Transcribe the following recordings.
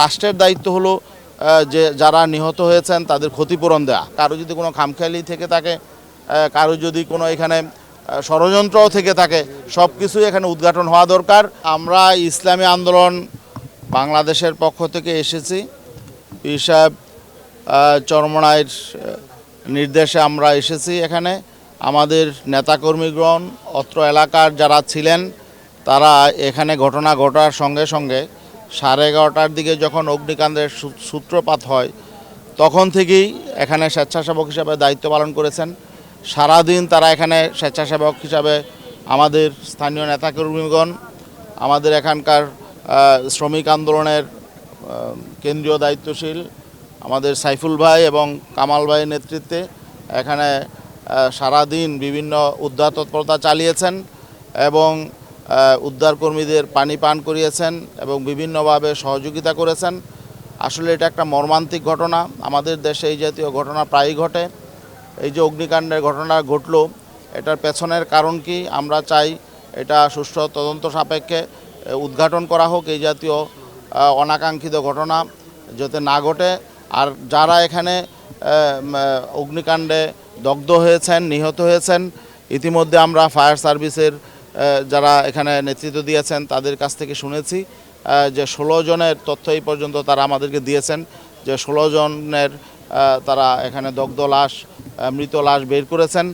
রাষ্ট্রের দায়িত্ব হলো যে যারা নিহত হয়েছেন তাদের ক্ষতিপূরণ দেওয়া কারও যদি কোনো খামখেয়ালি থেকে থাকে কারও যদি কোনো এখানে ষড়যন্ত্রও থেকে থাকে সব কিছুই এখানে উদ্ঘাটন হওয়া দরকার। আমরা ইসলামী আন্দোলন বাংলাদেশের পক্ষ থেকে এসেছি। পীর সাহেব চরমনায়ের নির্দেশে আমরা এসেছি এখানে। আমাদের নেতাকর্মীগণ, অত্র এলাকার যারা ছিলেন, তারা এখানে ঘটনা ঘটার সঙ্গে সঙ্গে সাড়ে এগারোটার দিকে যখন অগ্নিকাণ্ডের সূত্রপাত হয়, তখন থেকেই এখানে স্বেচ্ছাসেবক হিসাবে দায়িত্ব পালন করেছেন। সারাদিন তারা এখানে স্বেচ্ছাসেবক হিসাবে আমাদের স্থানীয় নেতাকর্মীগণ, আমাদের এখানকার শ্রমিক আন্দোলনের কেন্দ্রীয় দায়িত্বশীল, আমাদের সাইফুল ভাই এবং কামাল ভাইয়ের নেতৃত্বে এখানে সারাদিন বিভিন্ন উদ্ধার তৎপরতা চালিয়েছেন এবং উদ্ধারকর্মীদের পানি পান করিয়েছেন এবং বিভিন্নভাবে সহযোগিতা করেছেন। আসলে এটা একটা মর্মান্তিক ঘটনা। আমাদের দেশে এই জাতীয় ঘটনা প্রায়ই ঘটে। এই যে অগ্নিকাণ্ডের ঘটনা ঘটল, এটার পেছনের কারণ কি? আমরা চাই এটা সুষ্ঠু তদন্ত সাপেক্ষে উদ্ঘাটন করা হোক এই জাতীয় অনাকাঙ্ক্ষিত ঘটনা যাতে না ঘটে। আর যারা এখানে অগ্নিকাণ্ডে দগ্ধ হয়েছেন, নিহত হয়েছেন, ইতিমধ্যে আমরা ফায়ার সার্ভিসের যারা এখানে নেতৃত্ব দিয়েছেন, তাদের কাছ থেকে শুনেছি যে ষোলো জনের তথ্য এই পর্যন্ত তারা আমাদেরকে দিয়েছেন, যে ষোলো জনের তারা এখানে দগ্ধ লাশ মৃত লাশ বের করেছেন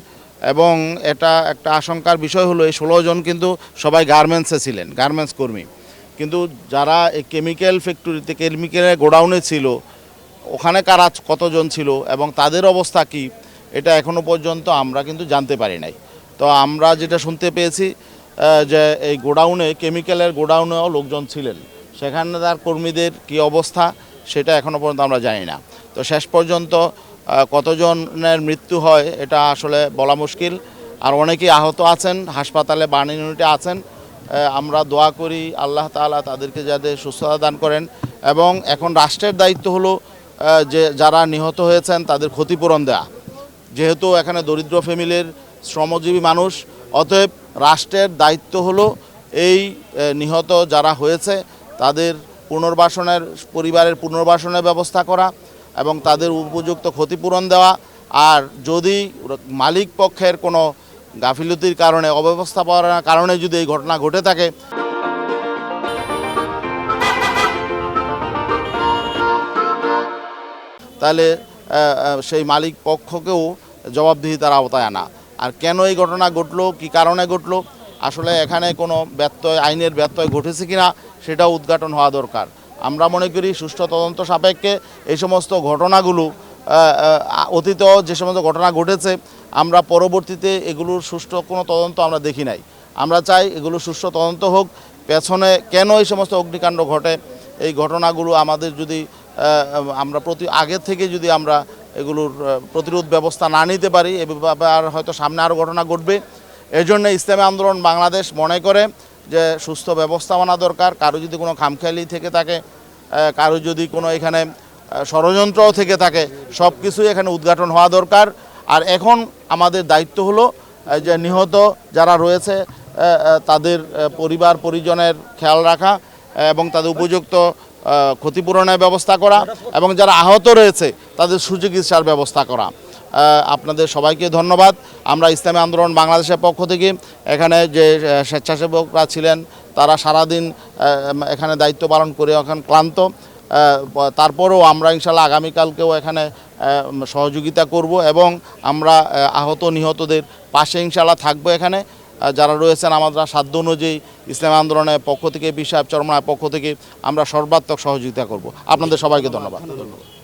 এবং এটা একটা আশঙ্কার বিষয় হলো, এই ষোলো জন কিন্তু সবাই গার্মেন্টসে ছিলেন, গার্মেন্টস কর্মী। কিন্তু যারা এই কেমিক্যাল ফ্যাক্টরিতে কেমিক্যালের গোডাউনে ছিল, ওখানে কারা কতজন ছিল এবং তাদের অবস্থা কি, এটা এখনও পর্যন্ত আমরা কিন্তু জানতে পারি নাই। তো আমরা যেটা শুনতে পেয়েছি যে এই গোডাউনে, কেমিক্যালের গোডাউনেও লোকজন ছিলেন। সেখানে তার কর্মীদের কি অবস্থা, সেটা এখনও পর্যন্ত আমরা জানি না। তো শেষ পর্যন্ত কতজনের মৃত্যু হয়, এটা আসলে বলা মুশকিল। আর অনেকেই আহত আছেন, হাসপাতালে বার্ন ইউনিটে আছেন। আমরা দোয়া করি আল্লাহ তাআলা তাদেরকে যাতে সুস্থতা দান করেন। এবং এখন রাষ্ট্রের দায়িত্ব হলো যে যারা নিহত হয়েছেন, তাদের ক্ষতিপূরণ দেওয়া যেহেতু এখানে দরিদ্র ফ্যামিলির শ্রমজীবী মানুষ, অতএব রাষ্ট্রের দায়িত্ব হলো এই নিহত যারা হয়েছে, তাদের পুনর্বাসনের, পরিবারের পুনর্বাসনের ব্যবস্থা করা এবং তাদের উপযুক্ত ক্ষতিপূরণ দেওয়া। আর যদি মালিক পক্ষের কোনো গাফিলতির কারণে, অব্যবস্থাপনার কারণে যদি এই ঘটনা ঘটে থাকে। তাহলে সেই মালিক পক্ষকেও জবাবদিহিতার আওতায় আনা। আর কেন এই ঘটনা ঘটলো কি কারণে ঘটলো আসলে এখানে কোনো ব্যত্যয় আইনের ব্যত্যয় ঘটেছে কিনা সেটাও উদ্ঘাটন হওয়া দরকার। আমরা মনে করি সুষ্ঠু তদন্ত সাপেক্ষে এই সমস্ত ঘটনাগুলো আহ, যে সমস্ত ঘটনা ঘটেছে আমরা পরবর্তীতে এগুলোর সুষ্ঠু কোনো তদন্ত আমরা দেখি নাই। আমরা চাই এগুলো সুষ্ঠু তদন্ত হোক পেছনে কেন এই সমস্ত অগ্নিকাণ্ড ঘটে এই ঘটনাগুলো আমাদের যদি আমরা প্রতি আগের থেকে যদি আমরা এগুলোর প্রতিরোধ ব্যবস্থা না নিতে পারি, এ আর হয়তো সামনে আরও ঘটনা ঘটবে। এর জন্য ইসলামী আন্দোলন বাংলাদেশ মনে করে যে সুস্থ ব্যবস্থাপনা দরকার, কারও যদি কোনো খামখেয়ালি থেকে থাকে কারও যদি কোনো এখানে ষড়যন্ত্রও থেকে থাকে সব কিছুই এখানে উদ্ঘাটন হওয়া দরকার। আর এখন আমাদের দায়িত্ব হলো যে নিহত যারা রয়েছে তাদের পরিবার পরিজনের খেয়াল রাখা এবং তাদের উপযুক্ত ক্ষতিপূরণের ব্যবস্থা করা এবং যারা আহত রয়েছে, তাদের সুচিকিৎসার ব্যবস্থা করা। আপনাদের সবাইকে ধন্যবাদ। আমরা ইসলামী আন্দোলন বাংলাদেশের পক্ষ থেকে এখানে যে স্বেচ্ছাসেবকরা ছিলেন, তারা সারাদিন এখানে দায়িত্ব পালন করে এখন ক্লান্ত। তারপরেও আমরা ইনশাল্লাহ আগামীকালকেও এখানে সহযোগিতা করব এবং আমরা আহত নিহতদের পাশে ইনশাল্লাহ থাকব এখানে। যারা রয়েছেন আমরা সাধ্য অনুযায়ী ইসলাম আন্দোলনের পক্ষ থেকে বিশাব চরমার পক্ষ থেকে আমরা সর্বাত্মক সহযোগিতা করব। আপনাদের সবাইকে ধন্যবাদ। ধন্যবাদ।